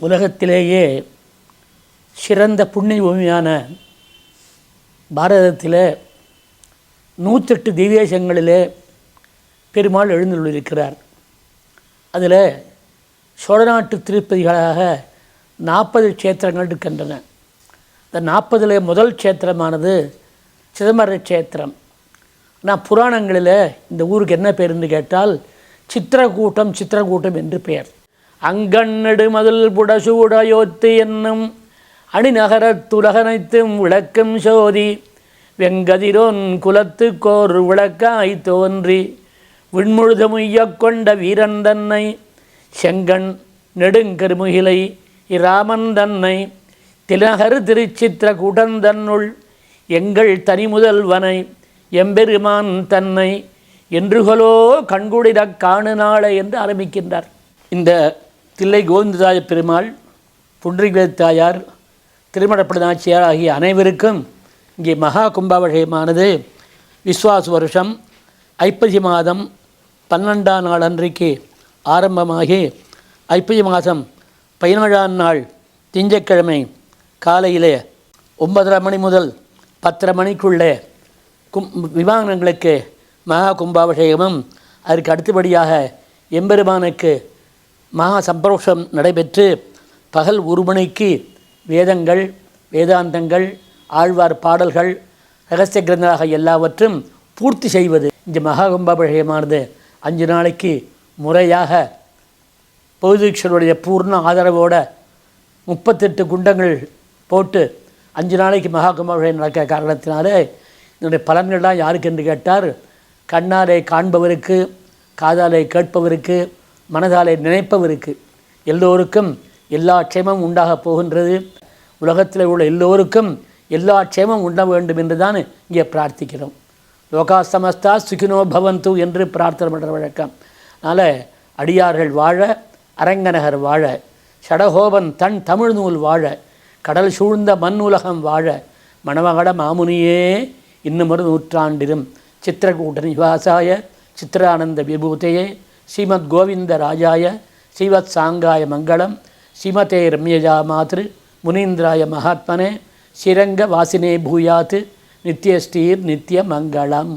உலகத்திலேயே சிறந்த புண்ணிய பூமியான பாரதத்தில் நூற்றெட்டு திவ்யேசங்களிலே பெருமாள் எழுந்துள்ளிருக்கிறார் அதில் சோழநாட்டு திருப்பதிகளாக நாற்பது க்ஷேத்திரங்கள் இருக்கின்றன. இந்த நாற்பதில் முதல் க்ஷேத்திரமானது சிதம்பர க்ஷேத்திரம். நான் புராணங்களில் இந்த ஊருக்கு என்ன பேருன்னு கேட்டால் சித்திரக்கூட்டம் சித்திரக்கூட்டம் என்று பெயர். அங்கண்ணடு மதில் புடசூடயோத்து என்னும் அணிநகரத்துலகனைத்தும் விளக்கும் சோதி வெங்கதிரோன் குலத்துக்கோர் விளக்காய் தோன்றி விண்முழுதமுய்யக் கொண்ட வீரன் தன்னை செங்கண் நெடுங்கருமுகிலை இராமன் தன்னை திலகரு திருச்சித்திர குடந்தன்னுள் எங்கள் தனிமுதல்வனை எம்பெருமான் தன்னை என்றுகளோ கண்குடிடக் காணு நாளை என்று ஆரம்பிக்கின்றார். இந்த தில்லை கோவிந்ததாய பெருமாள் புன்றிக தாயார் திருமணப்பட நாச்சியார் ஆகிய அனைவருக்கும் இங்கே மகா கும்பாபிஷேகமானது விஸ்வாச வருஷம் ஐப்பசி மாதம் பன்னெண்டாம் நாள் அன்றைக்கு ஆரம்பமாகி ஐப்பசி மாதம் பதினேழாம் நாள் திஞ்சக்கிழமை காலையிலே ஒன்பதரை மணி முதல் பத்தரை மணிக்குள்ளே கும் விமானங்களுக்கு மகா கும்பாபிஷேகமும் அதற்கு அடுத்தபடியாக எம்பெருமானுக்கு மகா சம்பரோஷம் நடைபெற்று பகல் ஒரு மணிக்கு வேதங்கள் வேதாந்தங்கள் ஆழ்வார் பாடல்கள் ரகசிய கிரந்தமாக எல்லாவற்றும் பூர்த்தி செய்வது இந்த மகா கும்பாபிஷேகமானது அஞ்சு நாளைக்கு முறையாக பௌதீக்ஷருடைய பூர்ண ஆதரவோட முப்பத்தெட்டு குண்டங்கள் போட்டு அஞ்சு நாளைக்கு மகா கும்பாபிஷேகம் நடக்க காரணத்தினாலே இதனுடைய பலன்கள்லாம் யாருக்கு என்று கேட்டார்? கண்ணாலே காண்பவருக்கு காதாலே கேட்பவருக்கு மனதாலே நினைப்பவருக்கு எல்லோருக்கும் எல்லா க்ஷேமமும் உண்டாக போகின்றது. உலகத்தில் உள்ள எல்லோருக்கும் எல்லா க்ஷேமம் உண்ண வேண்டும் என்று தான் இங்கே பிரார்த்திக்கிறோம். லோகா சமஸ்தா சுகினோ பவந்து என்று பிரார்த்தனை பண்ணுற வழக்கம். அதனால் அடியார்கள் வாழ அரங்கநகர் வாழ சடகோபன் தன் தமிழ் நூல் வாழ கடல் சூழ்ந்த மண் உலகம் வாழ மணமகட மாமுனியே இன்னுமொரு நூற்றாண்டிலும் சித்திரக்கூட்ட நிவாசாய சித்திரானந்த விபூதையே ஸ்ரீமத் கோவிந்த ராஜாய ஸ்ரீவத் சாங்காய மங்களம் ஸ்ரீமதே ரம்யஜா மாத்ரு முனீந்திராய மகாத்மனே ஸ்ரீரங்க வாசினே பூயாத்து நித்யஸ்ரீர் நித்ய மங்களம்.